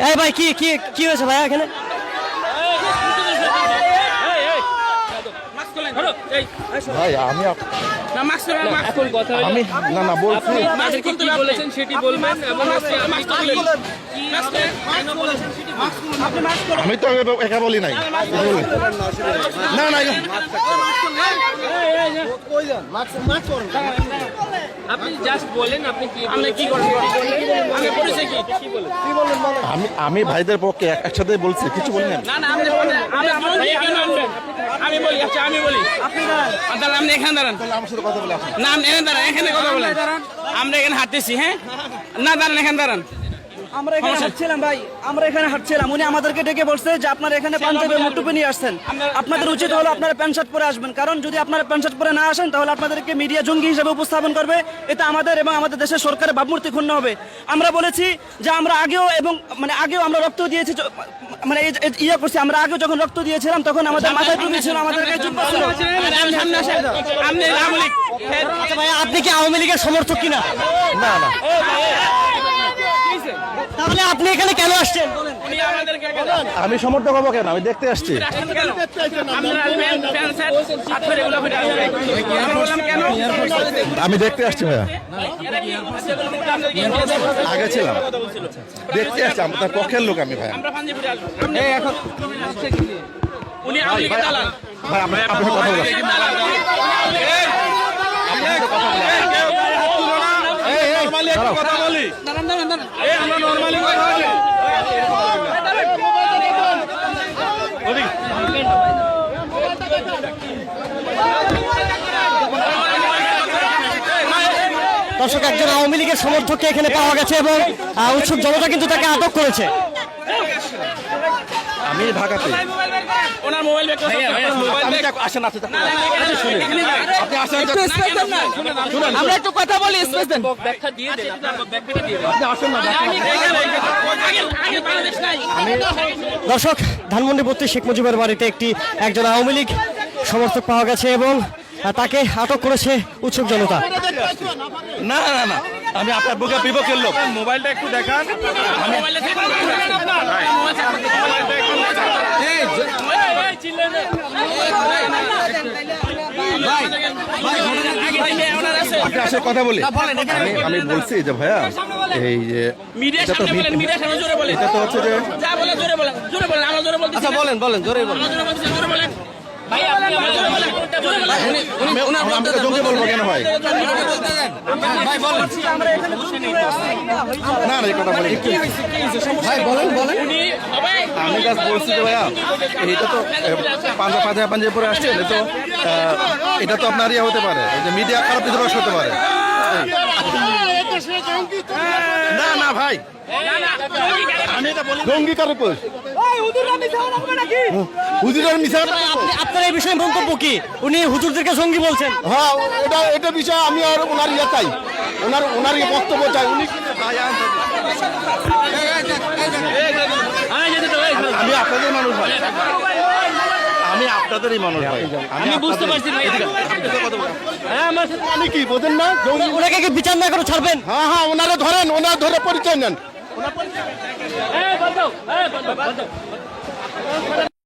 এই ভাই কি কি কি হয়েছে ভাই এখানে? ভাই আমি এখন কথা আমি না না বলছি। কি বলেছেন সেটি বলবেন এবং হচ্ছে আপনি কি- আমি তো একা বলি নাই। না না আপনি জাস্ট বলেন আপনি কি আপনি কি করেন আমি বলেছি কি? কি বলেন আমি আমি ভাইদের পক্ষে এক- একসাথে বলছি কিছু বলি না আমি বলি আচ্ছা আমি বলি। দাঁড়ান। আপনি এখানে দাঁড়ান। আমার সাথে কথা বলে আসুন। না আপনি এখানে দাঁড়ান এখানে কথা বলেন। আমরা এখানে হাঁটতেছি হ্যাঁ? না দাঁড়ান এখানে দাঁড়ান। আমরা এখানে হাঁটছিলাম ভাই আমরা এখানে হাঁটছিলাম। উনি আমাদেরকে ডেকে বলছে যে আপনারা এখানে পাঞ্জাবি মুটুপি নিয়ে আসছেন। আপনাদের উচিত হলো আপনারা প্যান্ট শার্ট পরে আসবেন। কারণ যদি আপনারা প্যান্ট শার্ট পরে না আসেন তাহলে আপনাদেরকে মিডিয়া জঙ্গি হিসেবে উপস্থাপন করবে। এটা আমাদের এবং আমাদের দেশের সরকারের ভাবমূর্তি ক্ষুণ্ণ হবে। আমরা বলেছি যে আমরা আগেও এবং মানে আগেও আমরা রক্ত দিয়েছি মানে ইয়ে করছি আমরা আগেও যখন রক্ত দিয়েছিলাম তখন আমাদের মাথায় টুপি ছিল আমাদের ছিল। আওয়ামী লীগ আচ্ছা আপনি কি আওয়ামী লীগের সমর্থক কিনা? না না। তাহলে আপনি এখানে কেন আসছেন? আমি সমর্থক হব কেন? আমি দেখতে আসছি। আমি দেখতে আসছি ভাইয়া? আগে ছিলাম। দেখতে আসছি তার পক্ষের লোক আমি ভাইয়া। এখন উনি আপনি আপনার কথা বলেন কথা বলি। দাঁড়ান দাঁড়ান দাঁড়ান। এই আমরা নরমালি কথা বলি দর্শক একজন আওয়ামী লীগের সমর্থককে এখানে পাওয়া গেছে এবং উৎসুক জনতা কিন্তু তাকে আটক করেছে। আমি ঢাকাতে ওনার মোবাইল ব্যাগ মোবাইল ব্যাগ আসেন আপনি আসেন একটু স্পেস দেন না আমরা একটু কথা বলি স্পেস দেন ব্যাগটা দিয়ে দেন আপনি আসেন না দর্শক ধানমন্ডি বত্রিশ শেখ মুজিবের বাড়িতে একটি একজন আওয়ামী লীগ সমর্থক পাওয়া গেছে এবং তাকে আটক করেছে উৎসুক জনতা না না না আমি আপনার বুকে বিপক্ষের লোক মোবাইলটা একটু দেখান মোবাইলে থেকে আপনার এই ভাই চিল্লেন ভাই ভাই ভাই ওনার আছে আপনি কথা বলি। আমি আমি বলছি যে ভাইয়া এই যে মিডিয়া এটা তো সামনে বলেন মিডিয়া সামনে জোরে বলেন। এটা তো হচ্ছে যে যা বলে জোরে বলেন জোরে বলেন আমরা জোরে বলতেছি আচ্ছা বলেন বলেন জোরে বলেন। জোরে বলেন। ভাই আপনি জোরে বলেন। জঙ্গি বলব কেন না না এই কথা বলি ভাই বলেন বলেন। আমি কাজ বলছি যে ভাইয়া এটা তো পাঞ্জাব পাঞ্জাব পাঞ্জাব পরে আসছে এটা তো এটা তো আপনার ইয়ে হতে পারে। যে মিডিয়া খারাপ হতে পারে। না না ভাই। আমি এটা বলি জঙ্গি কারও কোষ হুজুরের মিশা আপনার এই বিষয়ে মন্তব্য কি? উনি হুজুরদেরকে সঙ্গী বলছেন। হ্যাঁ এটা এটা বিষয়ে আমি আর ওনার ইয়ে চাই। ওনার ওনার ইয়ে বক্তব্য চাই। উনি আমি আপনাদের মানুষ ভাই। আমি মানুষ ভাই। আমি বুঝতে পারছি ভাই হ্যাঁ আমার আমি কি বোঝেন না? ওনাকে কি বিচার না করে ছাড়বেন? হ্যাঁ হ্যাঁ ওনারা ধরেন ওনারা ধরে পরিচয় নেন।